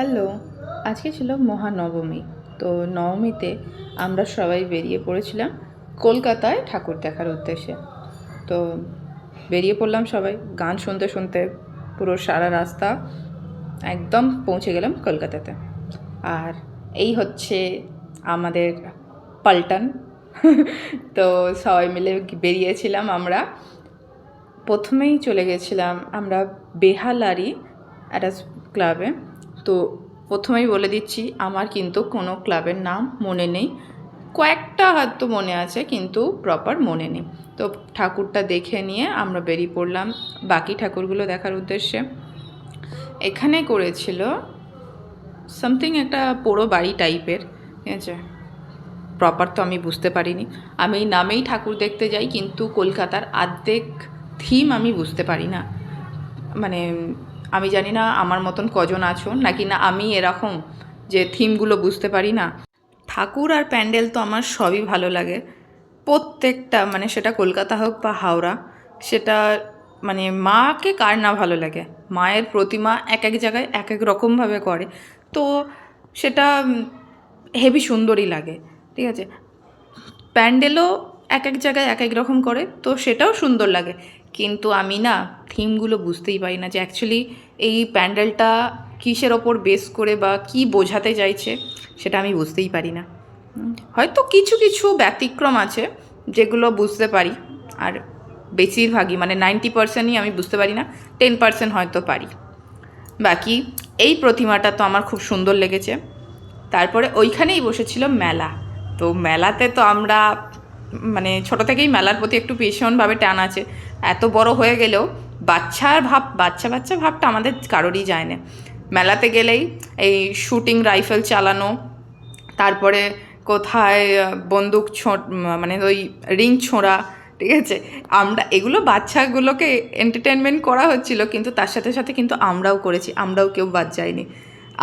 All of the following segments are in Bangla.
হ্যালো, আজকে ছিল মহানবমী, তো নবমীতে আমরা সবাই বেরিয়ে পড়েছিলাম কলকাতায় ঠাকুর দেখার উদ্দেশ্যে। তো বেরিয়ে পড়লাম সবাই, গান শুনতে শুনতে পুরো সারা রাস্তা একদম পৌঁছে গেলাম কলকাতাতে। আর এই হচ্ছে আমাদের পাল্টান। তো সবাই মিলে বেরিয়েছিলাম আমরা। প্রথমেই চলে গেছিলাম আমরা বেহালারি একটা ক্লাবে। তো প্রথমেই বলে দিচ্ছি, আমার কিন্তু কোনো ক্লাবের নাম মনে নেই। কয়েকটা হয়তো মনে আছে, কিন্তু প্রপার মনে নেই। তো ঠাকুরটা দেখে নিয়ে আমরা বেরিয়ে পড়লাম বাকি ঠাকুরগুলো দেখার উদ্দেশ্যে। এখানে করেছিল সামথিং একটা পোড়ো বাড়ি টাইপের ঠিক আছে? প্রপার তো আমি বুঝতে পারিনি। আমি নামেই ঠাকুর দেখতে যাই, কিন্তু কলকাতার আর্ধেক থিম আমি বুঝতে পারি না। মানে আমি জানি না আমার মতন কজন আছো, নাকি না আমি এরকম যে থিমগুলো বুঝতে পারি না। ঠাকুর আর প্যান্ডেল তো আমার সবই ভালো লাগে। প্রত্যেকটা মানে সেটা কলকাতা হোক বা হাওড়া, সেটা মানে মাকে কার না ভালো লাগে? মায়ের প্রতিমা এক এক জায়গায় এক এক রকমভাবে করে। তো সেটা হেভি সুন্দরই লাগে, ঠিক আছে? প্যান্ডেলও এক এক জায়গায় এক এক রকম করে, তো সেটাও সুন্দর লাগে। কিন্তু আমি না থিমগুলো বুঝতেই পারি না যে অ্যাকচুয়ালি এই প্যান্ডেলটা কিসের ওপর বেস করে বা কি বোঝাতে চাইছে সেটা আমি বুঝতেই পারি না। হয়তো কিছু কিছু ব্যতিক্রম আছে যেগুলো বুঝতে পারি আর বেশিরভাগই মানে নাইনটি পার্সেন্টই আমি বুঝতে পারি না টেন পার্সেন্ট হয়তো পারি। বাকি এই প্রতিমাটা তো আমার খুব সুন্দর লেগেছে। তারপরে ওইখানেই বসেছিল মেলা। তো মেলাতে তো আমরা মানে ছোট থেকেই মেলার প্রতি একটু ভীষণভাবে টান আছে। এত বড় হয়ে গেলেও বাচ্চার ভাব, বাচ্চা বাচ্চা ভাবটা আমাদের কারোরই যায় না। মেলাতে গেলেই এই শুটিং রাইফেল চালানো, তারপরে কোথায় বন্দুক ছো মানে ওই রিং ছোঁড়া, ঠিক আছে? আমরা, এগুলো বাচ্চাগুলোকে এন্টারটেনমেন্ট করা হচ্ছিল, কিন্তু তার সাথে সাথে কিন্তু আমরাও করেছি, আমরাও কেউ বাদ যায়নি।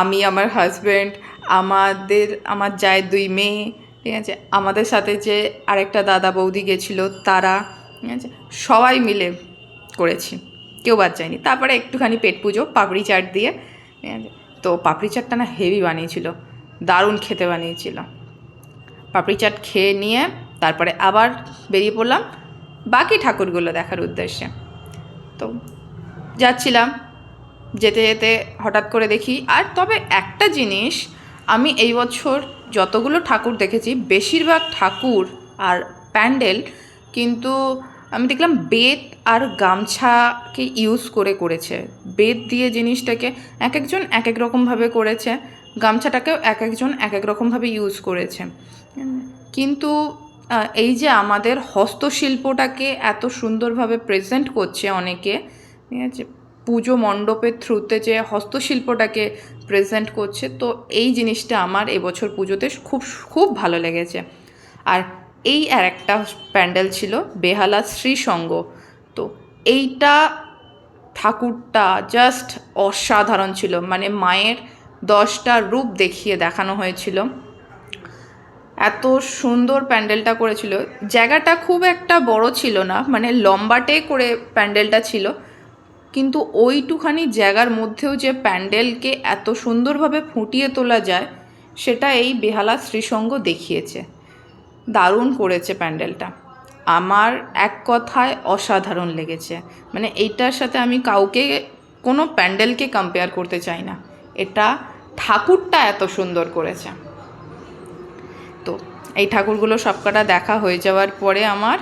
আমি, আমার হাজব্যান্ড আমাদের, আমার যায় দুই মেয়ে ঠিক আছে? আমাদের সাথে যে আরেকটা দাদা বৌদি গেছিল, তারা, ঠিক আছে? সবাই মিলে করেছি। কেউ বাদ যায়নি। তারপরে একটুখানি পেট পুজো, পাপড়ি চাট দিয়ে, ঠিক আছে? তো পাপড়ি চাটটা না হেভি বানিয়েছিল, দারুণ খেতে বানিয়েছিল। পাপড়ি চাট খেয়ে নিয়ে তারপরে আবার বেরিয়ে পড়লাম বাকি ঠাকুরগুলো দেখার উদ্দেশ্যে। তো যাচ্ছিলাম, যেতে যেতে হঠাৎ করে দেখি, আর তবে একটা জিনিস আমি এই বছর যতগুলো ঠাকুর দেখেছি, বেশিরভাগ ঠাকুর আর প্যান্ডেল কিন্তু আমি দেখলাম বেত আর গামছাকে ইউজ করে করেছে। বেত দিয়ে জিনিসটাকে এক একজন এক এক রকমভাবে করেছে, গামছাটাকেও এক একজন এক এক রকমভাবে ইউজ করেছে। কিন্তু এই যে আমাদের হস্তশিল্পটাকে এত সুন্দরভাবে প্রেজেন্ট করছে অনেকে, ঠিক আছে? পুজো মণ্ডপের থ্রুতে যে হস্তশিল্পটাকে প্রেজেন্ট করছে, তো এই জিনিসটা আমার এবছর পুজোতে খুব খুব ভালো লেগেছে। আর এই আর একটা প্যান্ডেল ছিল বেহালা শ্রীসঙ্গ। তো এইটা ঠাকুরটা জাস্ট অসাধারণ ছিল। মানে মায়ের দশটা রূপ দেখিয়ে দেখানো হয়েছিল। এত সুন্দর প্যান্ডেলটা করেছিল। জায়গাটা খুব একটা বড় ছিল না মানে লম্বাটে করে প্যান্ডেলটা ছিল। কিন্তু ওইটুখানি জায়গার মধ্যেও যে প্যান্ডেলকে এত সুন্দরভাবে ফুটিয়ে তোলা যায়, সেটা এই বেহালা শ্রীসঙ্গ দেখিয়েছে। দারুণ করেছে প্যান্ডেলটা। আমার এক কথায় অসাধারণ লেগেছে। মানে এইটার সাথে আমি কাউকে, কোনো প্যান্ডেলকে কম্পেয়ার করতে চাই না। এটা ঠাকুরটা এত সুন্দর করেছে। তো এই ঠাকুরগুলো সবকটা দেখা হয়ে যাওয়ার পরে আমার,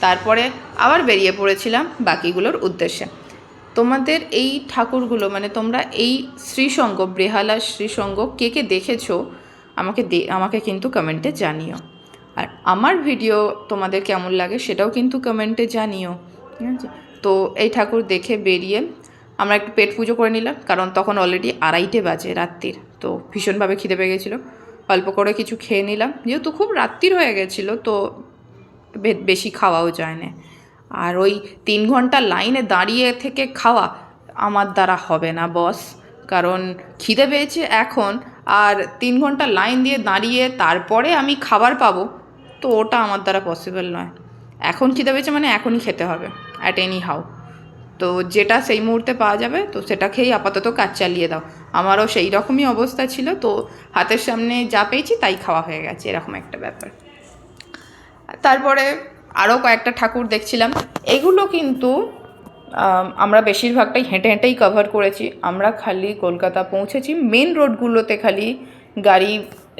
তারপরে আবার বেরিয়ে পড়েছিলাম বাকিগুলোর উদ্দেশ্যে। তোমাদের এই ঠাকুরগুলো মানে তোমরা এই শ্রীসঙ্গ বৃহালা শ্রীসঙ্গ কে কে দেখেছ, আমাকে দে, আমাকে কিন্তু কমেন্টে জানিও। আর আমার ভিডিও তোমাদের কেমন লাগে সেটাও কিন্তু কমেন্টে জানিও। ঠিক আছে? তো এই ঠাকুর দেখে বেরিয়ে আমরা একটু পেট পুজো করে নিলাম, কারণ তখন অলরেডি আড়াইটে বাজে রাত্রির, তো ভীষণভাবে খিদে পেয়ে গেছিল। অল্প করে কিছু খেয়ে নিলাম, যেহেতু খুব রাত্রির হয়ে গেছিল, তো বেশি খাওয়াও যায় না। আর ওই তিন ঘণ্টা লাইনে দাঁড়িয়ে থেকে খাওয়া আমার দ্বারা হবে না বস কারণ খিদে পেয়েছে এখন, আর তিন ঘণ্টা লাইন দিয়ে দাঁড়িয়ে তারপরে আমি খাবার পাবো, তো ওটা আমার দ্বারা পসিবল নয়। এখন খিদে পেয়েছে মানে এখনই খেতে হবে অ্যাট এনি হাউ তো যেটা সেই মুহূর্তে পাওয়া যাবে, তো সেটা খেয়েই আপাতত কাজ চালিয়ে দাও। আমারও সেই রকমই অবস্থা ছিল, তো হাতের সামনে যা পেয়েছি তাই খাওয়া হয়ে গেছে, এরকম একটা ব্যাপার। তারপরে আরও কয়েকটা ঠাকুর দেখছিলাম। এগুলো কিন্তু আমরা বেশিরভাগটাই হেঁটে হেঁটেই কভার করেছি। আমরা খালি কলকাতা পৌঁছেছি। মেন রোডগুলোতে খালি গাড়ি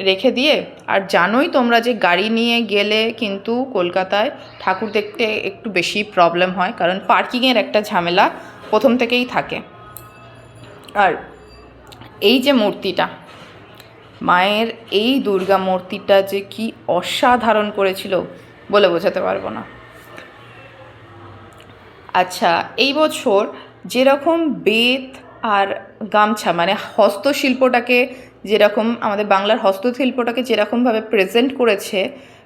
রেখে দিয়ে। আর জানোই তোমরা যে গাড়ি নিয়ে গেলে কিন্তু কলকাতায় ঠাকুর দেখতে একটু বেশি প্রবলেম হয়। কারণ পার্কিংয়ের একটা ঝামেলা প্রথম থেকেই থাকে। আর এই যে মূর্তিটা, মায়ের এই দুর্গা মূর্তিটা যে কি অসাধারণ করেছিল। বলে বোঝাতে পারব না। আচ্ছা এই বছর যেরকম বেত আর গামছা মানে হস্তশিল্পটাকে যেরকম আমাদের বাংলার হস্তশিল্পটাকে যেরকমভাবে প্রেজেন্ট করেছে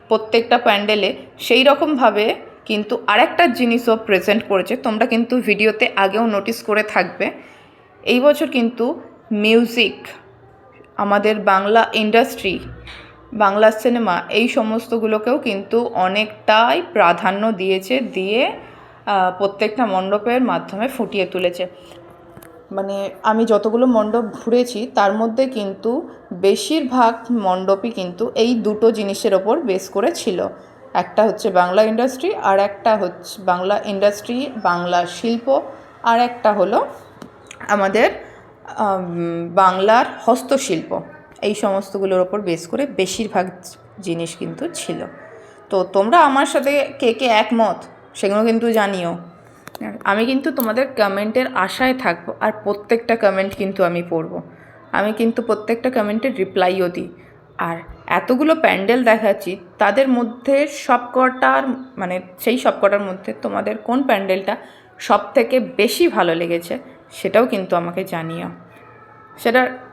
প্রত্যেকটা প্যান্ডেলে সেই রকমভাবে কিন্তু আরেকটা জিনিসও প্রেজেন্ট করেছে। তোমরা কিন্তু ভিডিওতে আগেও নোটিস করে থাকবে। এই বছর কিন্তু মিউজিক আমাদের বাংলা ইন্ডাস্ট্রি বাংলা সিনেমা, এই সমস্তগুলোকেও কিন্তু অনেকটাই প্রাধান্য দিয়েছে, দিয়ে প্রত্যেকটা মণ্ডপের মাধ্যমে ফুটিয়ে তুলেছে। মানে আমি যতগুলো মণ্ডপ ঘুরেছি, তার মধ্যে কিন্তু বেশিরভাগ মণ্ডপই কিন্তু এই দুটো জিনিসের ওপর বেস করে ছিল। একটা হচ্ছে বাংলা ইন্ডাস্ট্রি, আর একটা হচ্ছে বাংলা ইন্ডাস্ট্রি, বাংলা শিল্প, আর একটা হলো আমাদের বাংলার হস্তশিল্প। এই সমস্তগুলোর ওপর বেস করে বেশিরভাগ জিনিস কিন্তু ছিল। তো তোমরা আমার সাথে কে কে একমত সেগুলো কিন্তু জানিও। আমি কিন্তু তোমাদের কমেন্টের আশায় থাকব আর প্রত্যেকটা কমেন্ট কিন্তু আমি পড়ব। আমি কিন্তু প্রত্যেকটা কমেন্টের রিপ্লাইও দিই। আর এতগুলো প্যান্ডেল দেখাচ্ছি, তাদের মধ্যে সবকটার মানে সেই সবকটার মধ্যে তোমাদের কোন প্যান্ডেলটা সব থেকে বেশি ভালো লেগেছে সেটাও কিন্তু আমাকে জানিও। সেটার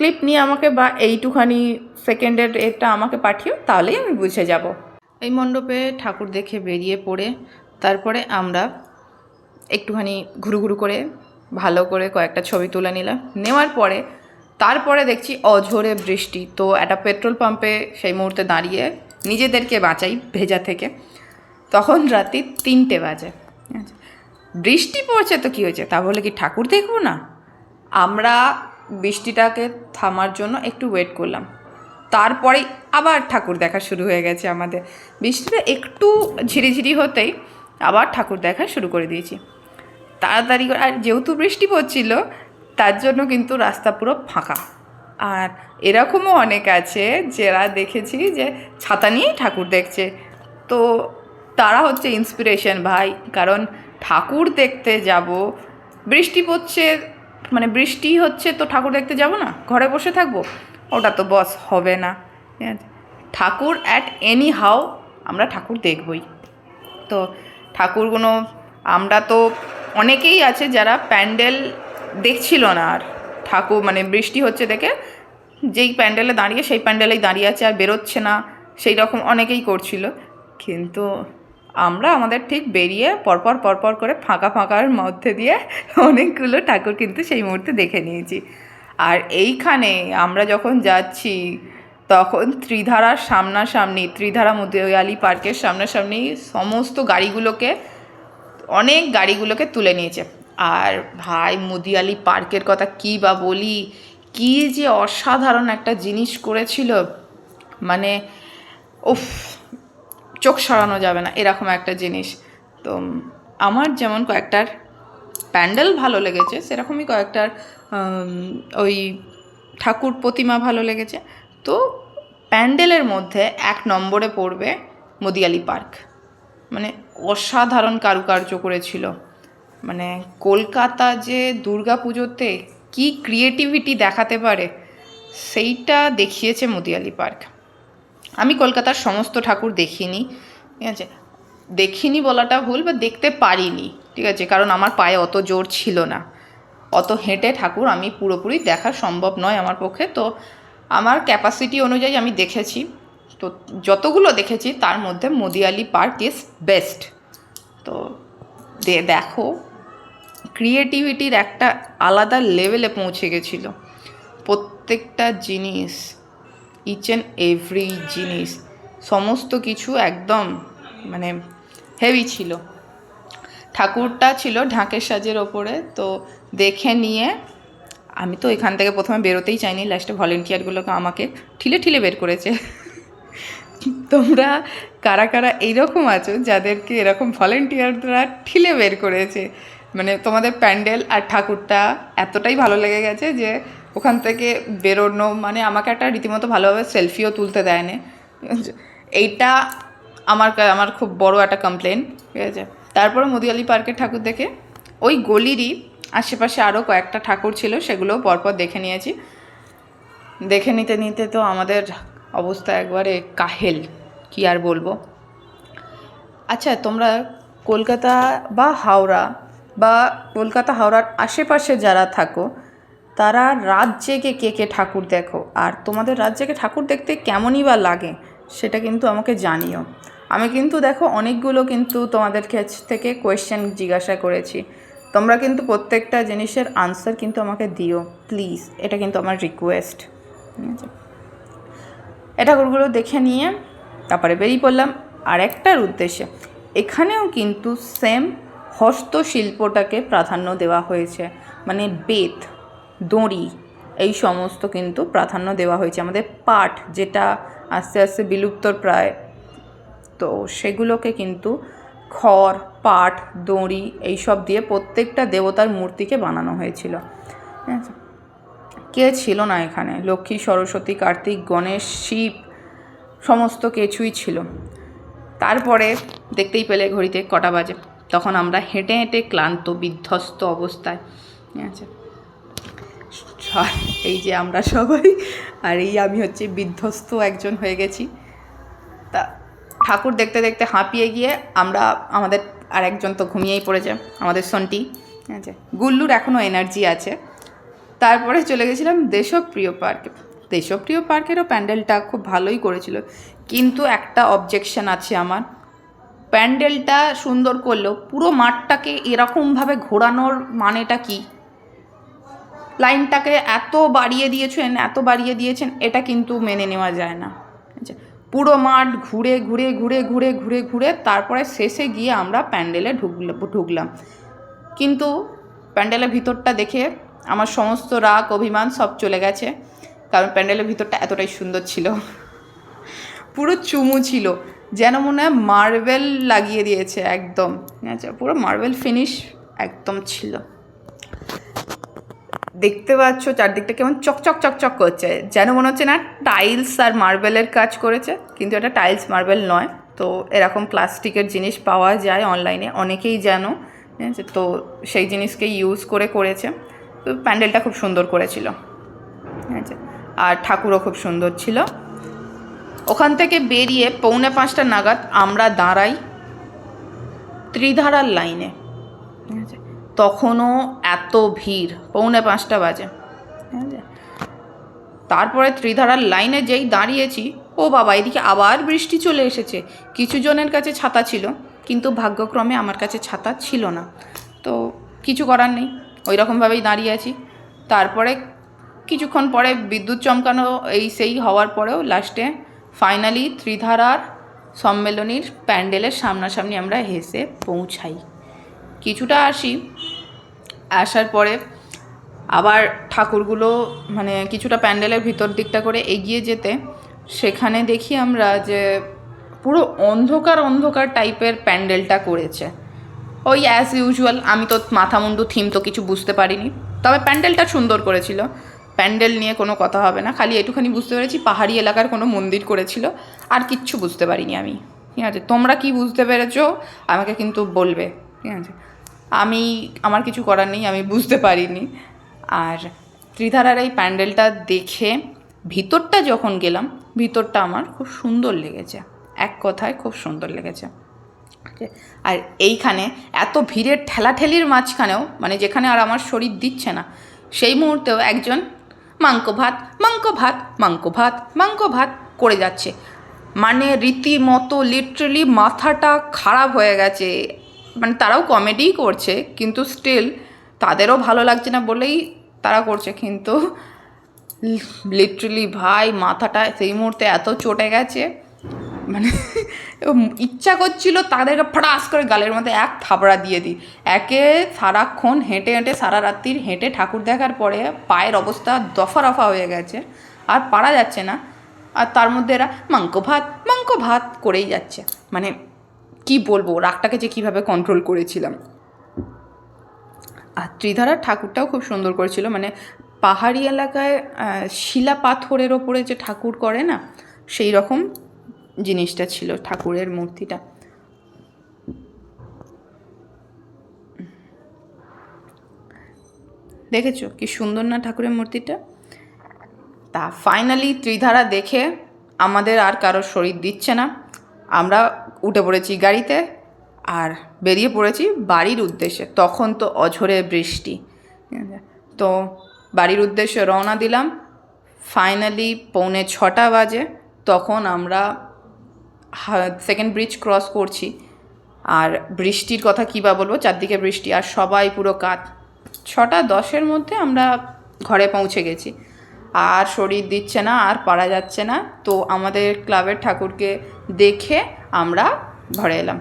ক্লিপ নিয়ে আমাকে বা এইটুখানি সেকেন্ডের এটা আমাকে পাঠিও, তাহলেই আমি বুঝে যাব। এই মণ্ডপে ঠাকুর দেখে বেরিয়ে পড়ে, তারপরে আমরা একটুখানি ঘুরু ঘুরু করে, ভালো করে কয়েকটা ছবি তুলে নিলাম। নেওয়ার পরে, তারপরে দেখছি অঝোরে বৃষ্টি, তো একটা পেট্রোল পাম্পে সেই মুহূর্তে দাঁড়িয়ে নিজেদেরকে বাঁচাই ভেজা থেকে। তখন রাতে তিনটে বাজে। বৃষ্টি পড়ছে তো কী হয়েছে? তা বলে কি ঠাকুর দেখব না? আমরা বৃষ্টিটাকে থামার জন্য একটু ওয়েট করলাম। তারপরেই আবার ঠাকুর দেখা শুরু হয়ে গেছে আমাদের। বৃষ্টিটা একটু ঝিরিঝিরি হতেই আবার ঠাকুর দেখা শুরু করে দিয়েছি। তাড়াতাড়ি করে আর যেহেতু বৃষ্টি পড়ছিল, তার জন্য কিন্তু রাস্তা পুরো ফাঁকা। আর এরকমও অনেক আছে যারা দেখেছি যে ছাতা নিয়েই ঠাকুর দেখছে। তো তারা হচ্ছে ইন্সপিরেশন ভাই। কারণ ঠাকুর দেখতে যাব, বৃষ্টি পড়ছে মানে বৃষ্টি হচ্ছে তো ঠাকুর দেখতে যাব না? ঘরে বসে থাকব? ওটা তো বস, হবে না। ঠিক আছে? ঠাকুর অ্যাট এনি হাউ আমরা ঠাকুর দেখবই। তো ঠাকুরগুলো আমরা তো অনেকেই আছে যারা প্যান্ডেল দেখছিল না আর। ঠাকুর মানে বৃষ্টি হচ্ছে দেখে যেই প্যান্ডেলে দাঁড়িয়ে, সেই প্যান্ডেলেই দাঁড়িয়ে আছে আর বেরোচ্ছে না, সেই রকম অনেকেই করছিল। কিন্তু আমরা আমাদের ঠিক বেরিয়ে পরপর পরপর করে ফাঁকা ফাঁকার মধ্যে দিয়ে অনেকগুলো ঠাকুর কিন্তু সেই মুহূর্তে দেখে নিয়েছি। আর এইখানে আমরা যখন যাচ্ছি, তখন ত্রিধারার সামনাসামনি, ত্রিধারা মুদিয়ালি পার্কের সামনাসামনি সমস্ত গাড়িগুলোকে, অনেক গাড়িগুলোকে তুলে নিয়েছে। আর ভাই, মুদিয়ালি পার্কের কথা কী বা বলি, কী যে অসাধারণ একটা জিনিস করেছিল। মানে উফ চোখ সরানো যাবে না, এরকম একটা জিনিস। তো আমার যেমন কয়েকটার প্যান্ডেল ভালো লেগেছে, সেরকমই কয়েকটার ওই ঠাকুর প্রতিমা ভালো লেগেছে। তো প্যান্ডেলের মধ্যে এক নম্বরে পড়বে মদিয়ালি পার্ক। মানে অসাধারণ কারুকার্য করেছিল। মানে কলকাতা যে দুর্গা পুজোতে কী ক্রিয়েটিভিটি দেখাতে পারে, সেইটা দেখিয়েছে মদিয়ালি পার্ক। আমি কলকাতার সমস্ত ঠাকুর দেখিনি, ঠিক আছে? দেখিনি বলাটা ভুল বা দেখতে পারিনি, ঠিক আছে? কারণ আমার পায়ে অত জোর ছিল না। অত হেঁটে ঠাকুর আমি পুরোপুরি দেখা সম্ভব নয় আমার পক্ষে, তো আমার ক্যাপাসিটি অনুযায়ী আমি দেখেছি। তো যতগুলো দেখেছি, তার মধ্যে মদিয়ালি পার্ক ইজ বেস্ট তো দেখো ক্রিয়েটিভিটির একটা আলাদা লেভেলে পৌঁছে গেছিল। প্রত্যেকটা জিনিস ইচ অ্যান্ড এভরি জিনিস। সমস্ত কিছু একদম মানে হেভি ছিল। ঠাকুরটা ছিল ঢাকের সাজের ওপরে, তো দেখে নিয়ে আমি তো এখান থেকে প্রথমে বেরোতেই চাইনি লাস্টে ভলেন্টিয়ারগুলোকে আমাকে ঠিলে ঠিলে বের করেছে। তোমরা কারা কারা এইরকম আছো যাদেরকে এরকম ভলেন্টিয়াররা ঠিলে বের করেছে? মানে তোমাদের প্যান্ডেল আর ঠাকুরটা এতটাই ভালো লেগে গেছে যে ওখান থেকে বেরোনো মানে আমাকে একটা রীতিমতো ভালোভাবে সেলফিও তুলতে দেয় দেয়নি। এইটা আমার আমার খুব বড় একটা কমপ্লেন ঠিক আছে? তারপরে মদিয়ালি পার্কের ঠাকুর দেখে, ওই গলিরই আশেপাশে আরও কয়েকটা ঠাকুর ছিল, সেগুলোও পরপর দেখে নিয়েছি। দেখে নিতে নিতে তো আমাদের অবস্থা একবারে কাহেল, কি আর বলব? আচ্ছা তোমরা কলকাতা বা হাওড়া বা কলকাতা, হাওড়ার আশেপাশে যারা থাকো তারা রাত জেগে কে কে ঠাকুর দেখো আর তোমাদের রাত জেগে ঠাকুর দেখতে কেমনই বা লাগে সেটা কিন্তু আমাকে জানিও। আমি কিন্তু দেখো অনেকগুলো কিন্তু তোমাদের কাছ থেকে কোয়েশ্চেন জিজ্ঞাসা করেছি। তোমরা কিন্তু প্রত্যেকটা জিনিসের আনসার কিন্তু আমাকে দিও প্লিজ এটা কিন্তু আমার রিকোয়েস্ট ঠিক আছে? এ ঠাকুরগুলো দেখে নিয়ে তারপরে বেরিয়ে পড়লাম আর একটার উদ্দেশ্যে। এখানেও কিন্তু সেম হস্তশিল্পটাকে প্রাধান্য দেওয়া হয়েছে মানে বেত। দড়ি, এই সমস্ত কিন্তু প্রাধান্য দেওয়া হয়েছে আমাদের পাট যেটা আস্তে আস্তে বিলুপ্তর প্রায়। তো সেগুলোকে কিন্তু খড়, পাট, দড়ি এইসব দিয়ে প্রত্যেকটা দেবতার মূর্তিকে বানানো হয়েছিল। আছে কে ছিল না এখানে? লক্ষ্মী, সরস্বতী, কার্তিক, গণেশ, শিব, সমস্ত কিছুই ছিল। তারপরে দেখতেই পেলে ঘড়িতে কটা বাজে। তখন আমরা হেঁটে হেঁটে ক্লান্ত, বিধ্বস্ত অবস্থায়। ঠিক আছে স- এই যে আমরা সবাই। আর এই আমি হচ্ছে বিধ্বস্ত একজন হয়ে গেছি। তা ঠাকুর দেখতে দেখতে হাঁপিয়ে গিয়ে আমরা আমাদের আর একজন তো ঘুমিয়েই পড়েছে, আমাদের সন্টি। আছে? গুল্লুর এখনও এনার্জি আছে। তারপরে চলে গেছিলাম দেশপ্রিয় পার্কে। দেশপ্রিয় পার্কেরও প্যান্ডেলটা খুব ভালোই করেছিল। কিন্তু একটা অবজেকশন আছে আমার। প্যান্ডেলটা সুন্দর করলেও পুরো মাঠটাকে এরকমভাবে ঘোরানোর মানেটা কি? লাইনটাকে এত বাড়িয়ে দিয়েছেন, এত বাড়িয়ে দিয়েছেন, এটা কিন্তু মেনে নেওয়া যায় না। ঠিক পুরো মাঠ ঘুরে ঘুরে ঘুরে ঘুরে ঘুরে ঘুরে তারপরে শেষে গিয়ে আমরা প্যান্ডেলে ঢুকলাম ঢুকলাম। কিন্তু প্যান্ডেলের ভিতরটা দেখে আমার সমস্ত রাগ, অভিমান সব চলে গেছে, কারণ প্যান্ডেলের ভিতরটা এতটাই সুন্দর ছিল। পুরো চুমু ছিল, যেন মনে হয় মার্বেল লাগিয়ে দিয়েছে একদম। ঠিক আছে পুরো মার্বেল ফিনিশ একদম ছিল। দেখতে পাচ্ছ চারদিকটা কেমন চকচক চকচক করছে। যেন মনে হচ্ছে না টাইলস আর মার্বেলের কাজ করেছে, কিন্তু এটা টাইলস মার্বেল নয়। তো এরকম প্লাস্টিকের জিনিস পাওয়া যায় অনলাইনে অনেকেই আছে? তো সেই জিনিসকে ইউজ করে করেছে। তো প্যান্ডেলটা খুব সুন্দর করেছিল। আছে? আর ঠাকুরও খুব সুন্দর ছিল। ওখান থেকে বেরিয়ে পৌনে পাঁচটা নাগাদ আমরা দাঁড়াই ত্রিধারার লাইনে ঠিক আছে? তখনও এত ভিড়, পৌনে পাঁচটা বাজে। ঠিক আছে? তারপরে ত্রিধারার লাইনে যেই দাঁড়িয়েছি, ও বাবা, এদিকে আবার বৃষ্টি চলে এসেছে। কিছু জনের কাছে ছাতা ছিল, কিন্তু ভাগ্যক্রমে আমার কাছে ছাতা ছিল না। তো কিছু করার নেই, ওই রকমভাবেই দাঁড়িয়ে আছি। তারপরে কিছুক্ষণ পরে বিদ্যুৎ চমকানো এই সেই হওয়ার পরেও লাস্টে ফাইনালি ত্রিধারার সম্মেলনীর প্যান্ডেলের সামনাসামনি আমরা হেসে পৌঁছাই। কিছুটা আসি। আসার পরে আবার ঠাকুরগুলো মানে কিছুটা প্যান্ডেলের ভিতর দিকটা করে এগিয়ে যেতে, সেখানে দেখি আমরা যে পুরো অন্ধকার অন্ধকার টাইপের প্যান্ডেলটা করেছে। ওই অ্যাজ ইউজুয়াল আমি তো মাথা মুন্ডু থিম তো কিছু বুঝতে পারিনি। তবে প্যান্ডেলটা সুন্দর করেছিল। প্যান্ডেল নিয়ে কোনো কথা হবে না, খালি এটুখানি বুঝতে পেরেছি পাহাড়ি এলাকার কোনো মন্দির করেছিল। আর কিচ্ছু বুঝতে পারিনি আমি। ঠিক আছে? তোমরা কি বুঝতে পেরেছ? আমাকে কিন্তু বলবে। ঠিক আছে? আমি, আমার কিছু করার নেই, আমি বুঝতে পারিনি। আর ত্রিধারার এই প্যান্ডেলটা দেখে ভিতরটা যখন গেলাম, ভিতরটা আমার খুব সুন্দর লেগেছে। এক কথায় খুব সুন্দর লেগেছে। আর এইখানে এত ভিড়ের ঠেলাঠেলির মাঝখানেও মানে যেখানে আর আমার শরীর দিচ্ছে না, সেই মুহূর্তেও একজন মাংক ভাত মাংক ভাত মাংক ভাত মাংক ভাত করে যাচ্ছে। মানে রীতিমতো লিটারেলি মাথাটা খারাপ হয়ে গেছে। মানে তারাও কমেডিই করছে, কিন্তু স্টিল তাদেরও ভালো লাগছে না বলেই তারা করছে, কিন্তু লিটারেলি ভাই মাথাটা সেই মুহূর্তে এত চটে গেছে মানে ইচ্ছা করছিল তাদেরকে ফটাস করে গালের মধ্যে এক থাবড়া দিয়ে দিই। একে সারাক্ষণ হেঁটে হেঁটে সারা রাত্রির হেঁটে ঠাকুর দেখার পরে পায়ের অবস্থা দফা রফা হয়ে গেছে, আর পারা যাচ্ছে না। আর তার মধ্যে এরা মাংক ভাত মাংক ভাত করেই যাচ্ছে। মানে কি বলব, রাগটাকে যে কীভাবে কন্ট্রোল করেছিলাম। আর ত্রিধারার ঠাকুরটাও খুব সুন্দর করেছিল মানে পাহাড়ি এলাকায় শিলা পাথরের ওপরে যে ঠাকুর করে না, সেই রকম জিনিসটা ছিল ঠাকুরের মূর্তিটা। দেখেছ কি সুন্দর না ঠাকুরের মূর্তিটা? তা ফাইনালি ত্রিধারা দেখে আমাদের আর কারোর শরীর দিচ্ছে না। আমরা উঠে পড়েছি গাড়িতে আর বেরিয়ে পড়েছি বাড়ির উদ্দেশ্যে। তখন তো অঝরে বৃষ্টি। তো বাড়ির উদ্দেশ্যে রওনা দিলাম। ফাইনালি পৌনে ছটা বাজে। তখন আমরা সেকেন্ড ব্রিজ ক্রস করছি। আর বৃষ্টির কথা কী বা বলব? চারদিকে বৃষ্টি আর সবাই পুরো কাত। ছটা দশের মধ্যে আমরা ঘরে পৌঁছে গেছি। আর শরীর দিচ্ছে না, আর পারা যাচ্ছে না। তো আমাদের ক্লাবের ঠাকুরকে দেখে আমরা ঘরে এলাম।